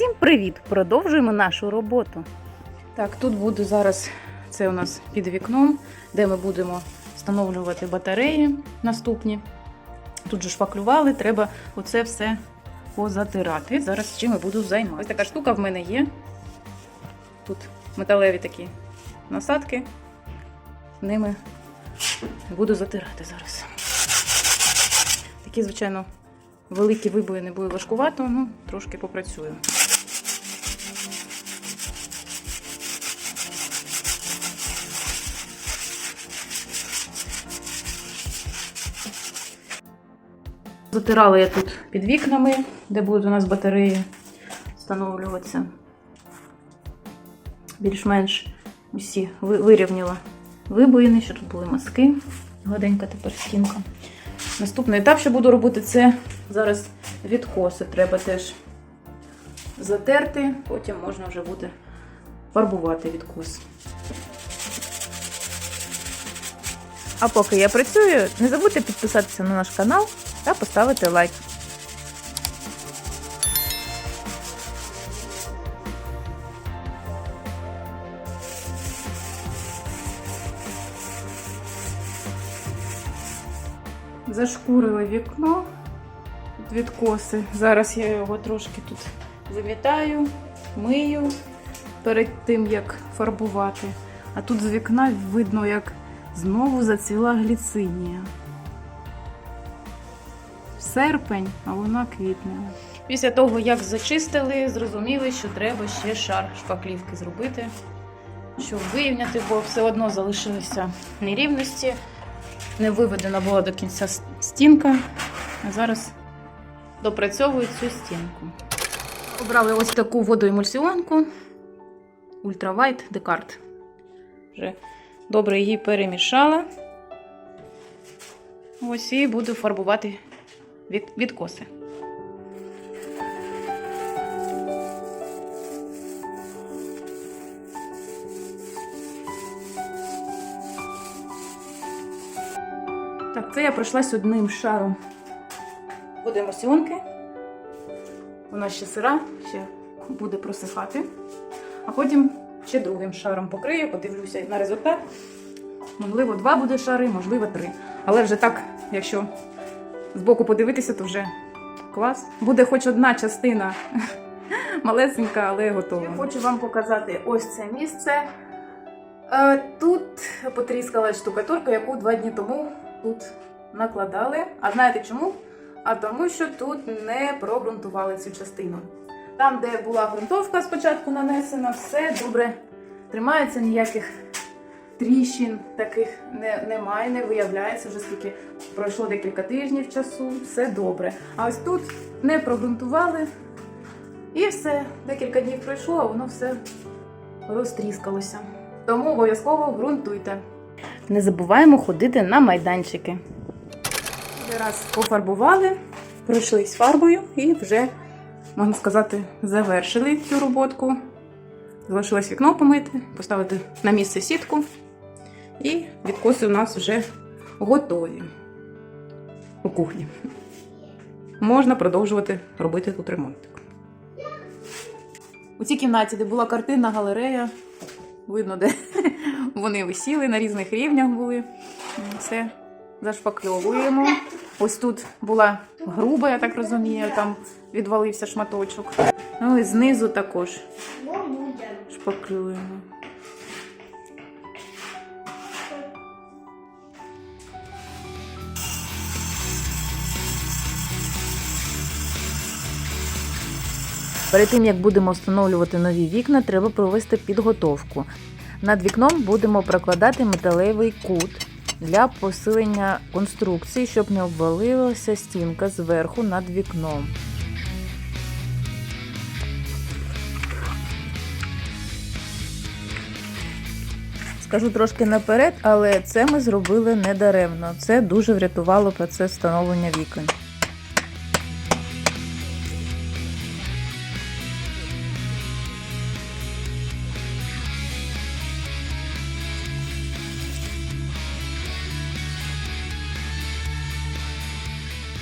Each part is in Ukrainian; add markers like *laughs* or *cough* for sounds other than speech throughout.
Всім привіт! Продовжуємо нашу роботу. Так, тут буду зараз, це у нас під вікном, де ми будемо встановлювати батареї наступні. Тут же шпаклювали, треба оце все позатирати. Зараз чим я буду займатися. Ось така штука в мене є. Тут металеві такі насадки. Ними буду затирати зараз. Такі, звичайно, великі вибоїни буде важкувато, ну трошки попрацюю. Затирала я тут під вікнами, де будуть у нас батареї встановлюватися. Більш-менш усі вирівняла вибоїни, що тут були маски. Гладенька тепер стінка. Наступний етап, що буду робити, це зараз відкоси. Треба теж затерти, потім можна вже буде фарбувати відкос. А поки я працюю, не забудьте підписатися на наш канал та поставити лайк. Зашкурила вікно тут відкоси. Зараз я його трошки тут замітаю, мию перед тим, як фарбувати. А тут з вікна видно, як знову зацвіла гліцинія. Серпень, а вона квітне. Після того, як зачистили, зрозуміли, що треба ще шар шпаклівки зробити, щоб вирівняти, бо все одно залишилися нерівності. Не виведена була до кінця стінка. А зараз допрацьовую цю стінку. Обрали ось таку водоемульсіонку Ультравайт Декарт. Вже добре її перемішала. Ось і буду фарбувати від, відкоси. Так, це я пройшлась одним шаром водоемульсіонки. Вона ще сира, ще буде просихати. А потім ще другим шаром покрию, подивлюся на результат. Можливо, два буде шари, можливо, три. Але вже так, якщо збоку подивитися, то вже клас. Буде хоч одна частина малесенька, але готова. Я хочу вам показати ось це місце. Е, Тут потріскалась штукатурка, яку два дні тому тут накладали. А знаєте чому? А тому, що тут не прогрунтували цю частину. Там, де була ґрунтовка спочатку нанесена, все добре тримається, ніяких тріщин таких не, немає, не виявляється вже скільки пройшло декілька тижнів часу, все добре. А ось тут не прогрунтували і все, декілька днів пройшло, а воно все розтріскалося. Тому обов'язково ґрунтуйте. Не забуваємо ходити на майданчики. Раз пофарбували, пройшлись фарбою і вже, можна сказати, завершили цю роботку. Залишилось вікно помити, поставити на місце сітку. І відкоси у нас вже готові у кухні. Можна продовжувати робити тут ремонтик. У цій кімнаті, де була картинна галерея, видно, де вони висіли на різних рівнях були. Все зашпакльовуємо. Ось тут була груба, я так розумію, там відвалився шматочок. Ну і знизу також шпаклюємо. Перед тим як будемо встановлювати нові вікна, треба провести підготовку. Над вікном будемо прокладати металевий кут для посилення конструкції, щоб не обвалилася стінка зверху над вікном. Скажу трошки наперед, але це ми зробили не даремно. Це дуже врятувало процес встановлення вікон.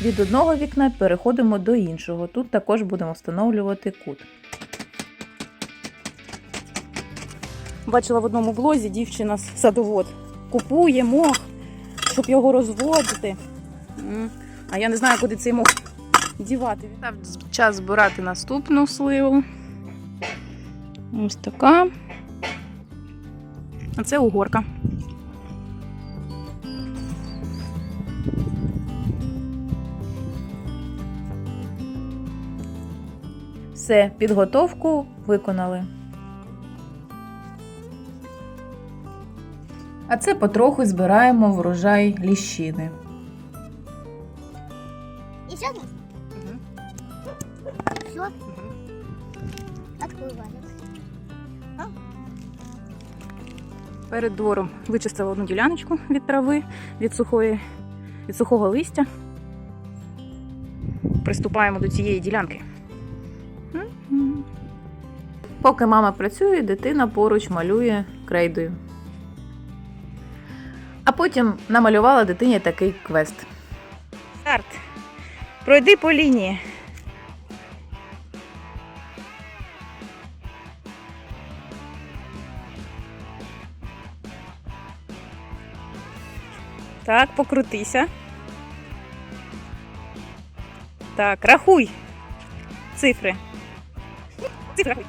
Від одного вікна переходимо до іншого. Тут також будемо встановлювати кут. Бачила в одному блозі дівчина садовод. Купує мох, щоб його розводити. А я не знаю, куди цей мох дівати. Час збирати наступну сливу. Ось така. А це угорка. Все, підготовку виконали. А це потроху збираємо врожай ліщини. Еще одну? Все? Открой валик. Перед двором вичистила одну діляночку від трави, від, сухої, від сухого листя. Приступаємо до цієї ділянки. Поки мама працює, дитина поруч малює крейдою. А потім намалювала дитині такий квест. Старт. Пройди по лінії. Так, покрутися. Так, рахуй. Цифри. Цифри рахуй.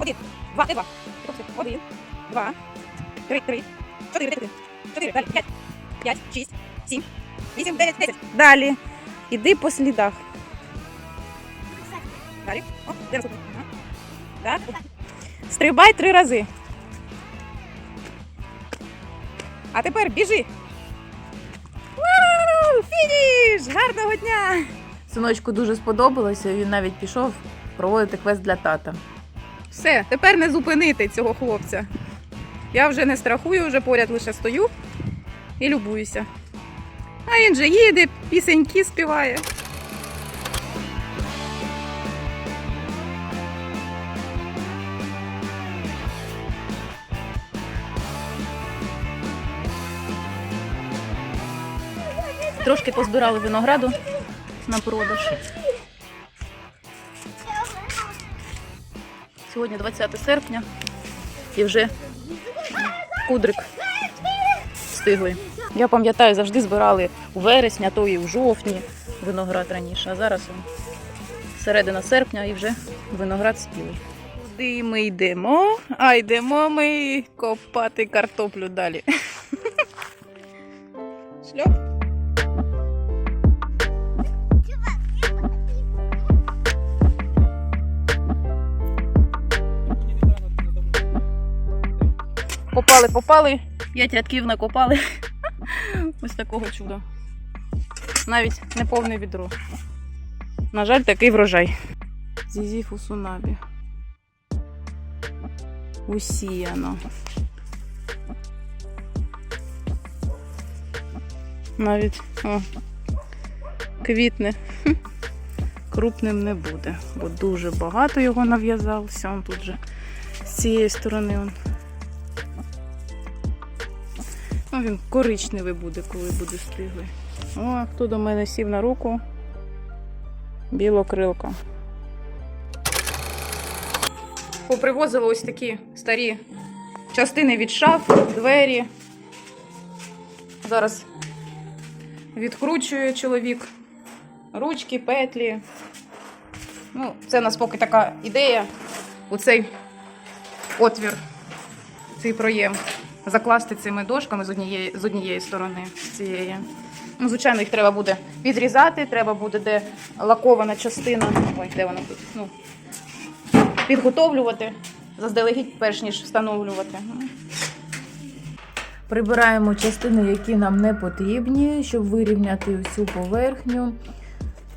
Один, два, де два? Один, два, три, три, чотири, де чотири? Далі, п'ять, п'ять, шість, сім, вісім, дев'ять, десять. Далі. Іди по слідах. Далі. О, де. Стрибай три рази. А тепер біжи. Фініш! Гарного дня! Синочку дуже сподобалося, він навіть пішов проводити квест для тата. Все, тепер не зупинити цього хлопця. Я вже не страхую, вже поряд лише стою і любуюся. А він же їде, пісеньки співає. Трошки позбирали винограду на продаж. Сьогодні 20 серпня і вже кудрик встигли. Я пам'ятаю, завжди збирали у вересні, а то і у жовтні виноград раніше. А зараз середина серпня і вже виноград спілий. Куди ми йдемо? А йдемо ми копати картоплю далі. *laughs* Шльоп. Попали, попали, п'ять рядків накопали. *laughs* Ось такого чуда. Навіть не повне відро. На жаль, такий врожай. Зізі фусунабі. Усіяно. Навіть о, квітне. *laughs* Крупним не буде, бо дуже багато його нав'язалося. Он тут же з цієї сторони. Он. Він коричневий буде, коли буде стиглий. О, хто до мене сів на руку. Білокрилка. Попривозили ось такі старі частини від шаф, двері. Зараз відкручує чоловік ручки, петлі. Ну, це у нас поки така ідея. Оцей отвір, цей проєм закласти цими дошками з однієї, з однієї сторони цієї. Ну, звичайно, їх треба буде відрізати, треба буде де лакована частина. Ой, де вона тут? Ну, підготовлювати заздалегідь, перш ніж встановлювати. Прибираємо частини, які нам не потрібні, щоб вирівняти всю поверхню.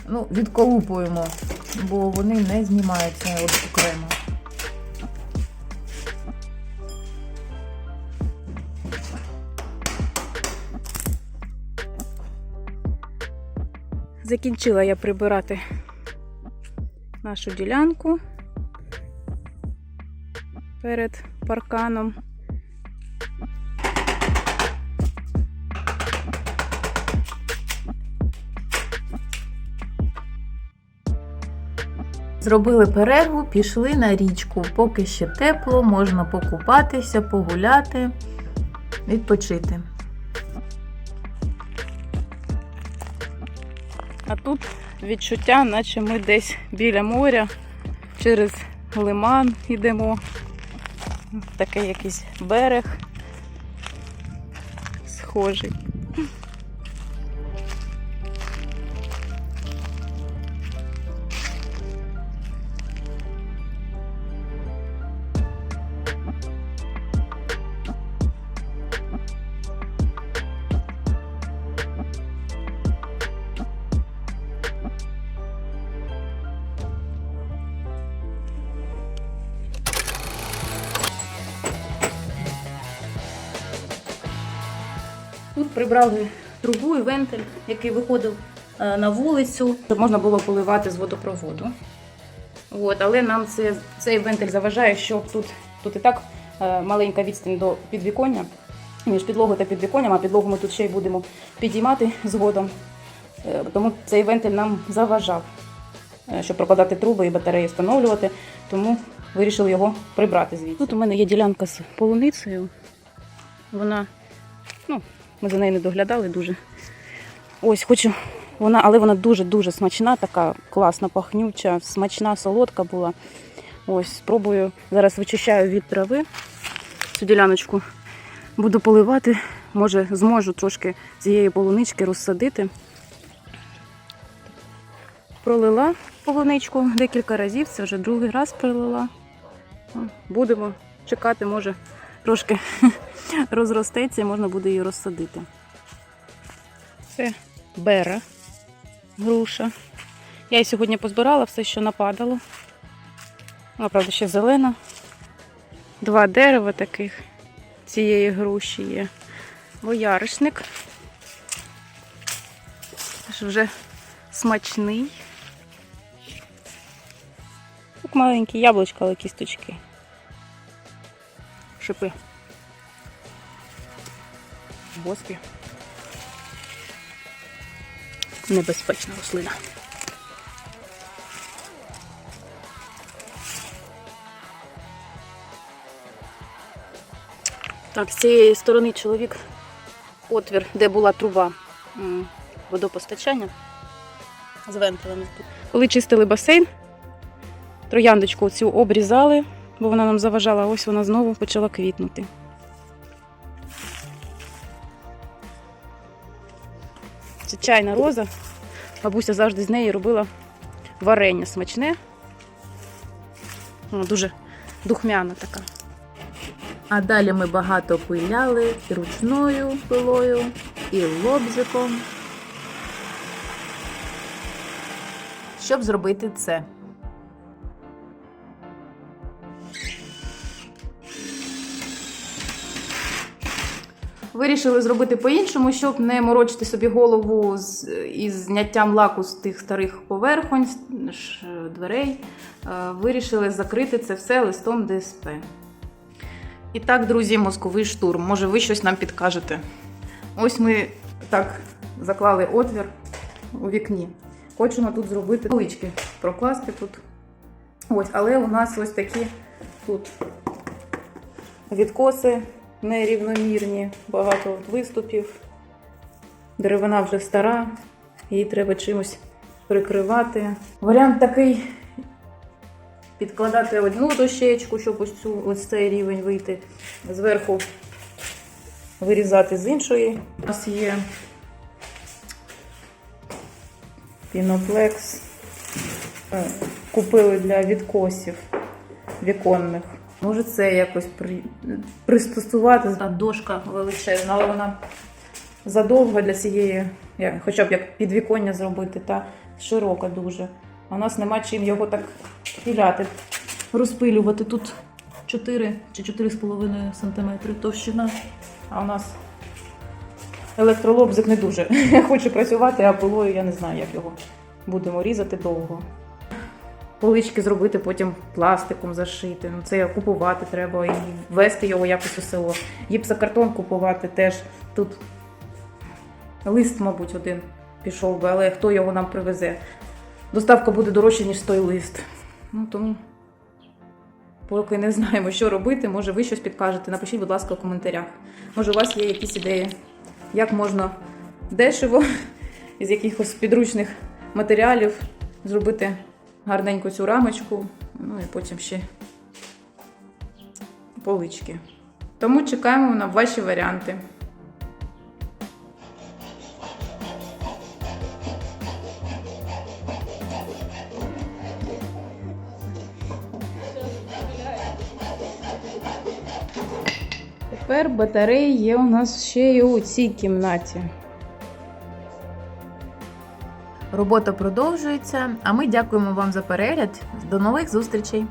Ну, відколупуємо, бо вони не знімаються окремо. Закінчила я прибирати нашу ділянку перед парканом. Зробили перерву, пішли на річку. Поки ще тепло, можна покупатися, погуляти, відпочити. А тут відчуття, наче ми десь біля моря, через лиман йдемо. Такий якийсь берег схожий. Тут прибрали трубу і вентиль, який виходив е, на вулицю, щоб можна було поливати з водопроводу. От, але нам це, цей вентиль заважає, що тут, тут і так е, маленька відстань до підвіконня, між підлогою та підвіконням, а підлогу ми тут ще й будемо підіймати згодом. Е, Тому цей вентиль нам заважав, щоб прокладати труби і батареї встановлювати, тому вирішили його прибрати звідси. Тут у мене є ділянка з полуницею. Вона, ну, ми за нею не доглядали дуже. Ось хочу. Вона, але вона дуже-дуже смачна, така класна, пахнюча, смачна, солодка була. Ось, спробую. Зараз вичищаю від трави цю діляночку. Буду поливати. Може, зможу трошки цієї полунички розсадити. Пролила полуничку декілька разів, це вже другий раз пролила. Будемо чекати, може, трошки розростеться і можна буде її розсадити. Це бера, груша. Я її сьогодні позбирала все, що нападало. Вона, правда, ще зелена. Два дерева таких цієї груші є. Бояришник. Теж вже смачний. Як маленькі яблучка, але кісточки. Шипи. Гості. Небезпечна рослина. Так, з цієї сторони чоловік отвір, де була труба водопостачання з вентилами. Коли чистили басейн, трояндочку цю обрізали, бо вона нам заважала, ось вона знову почала квітнути. Це чайна роза. Бабуся завжди з неї робила варення смачне. Вона дуже духмяна така. А далі ми багато пиляли і ручною пилою, і лобзиком. Щоб зробити це. Вирішили зробити по-іншому, щоб не морочити собі голову з, із зняттям лаку з тих старих поверхонь, дверей. Е, Вирішили закрити це все листом ДСП. І так, друзі, мозковий штурм. Може, ви щось нам підкажете. Ось ми так заклали отвір у вікні. Хочемо тут зробити полички, прокласти тут. Ось, але у нас ось такі тут відкоси нерівномірні, багато виступів. Деревина вже стара, її треба чимось прикривати. Варіант такий підкладати одну дощечку, щоб ось, цю, ось цей рівень вийти. Зверху вирізати з іншої. У нас є піноплекс. Е, Купили для відкосів віконних. Може це якось при... пристосувати. Та дошка величезна, але вона задовга для цієї, хоча б як підвіконня зробити, та широка дуже. А у нас нема чим його так піляти, розпилювати. Тут 4 чи 4,5 см товщина, а у нас електролобзик не дуже *laughs* хоче працювати, а пилою я не знаю, як його будемо різати довго полички зробити, потім пластиком зашити. Ну, це купувати треба і вести його якось у село. Гіпсокартон купувати теж. Тут лист, мабуть, один пішов би, але хто його нам привезе? Доставка буде дорожча, ніж той лист. Ну тому поки не знаємо, що робити, може ви щось підкажете. Напишіть, будь ласка, в коментарях. Може, у вас є якісь ідеї, як можна дешево *laughs* із якихось підручних матеріалів зробити гарненьку цю рамочку, ну і потім ще полички. Тому чекаємо на ваші варіанти. Тепер батареї є у нас ще й у цій кімнаті. Робота продовжується, а ми дякуємо вам за перегляд. До нових зустрічей!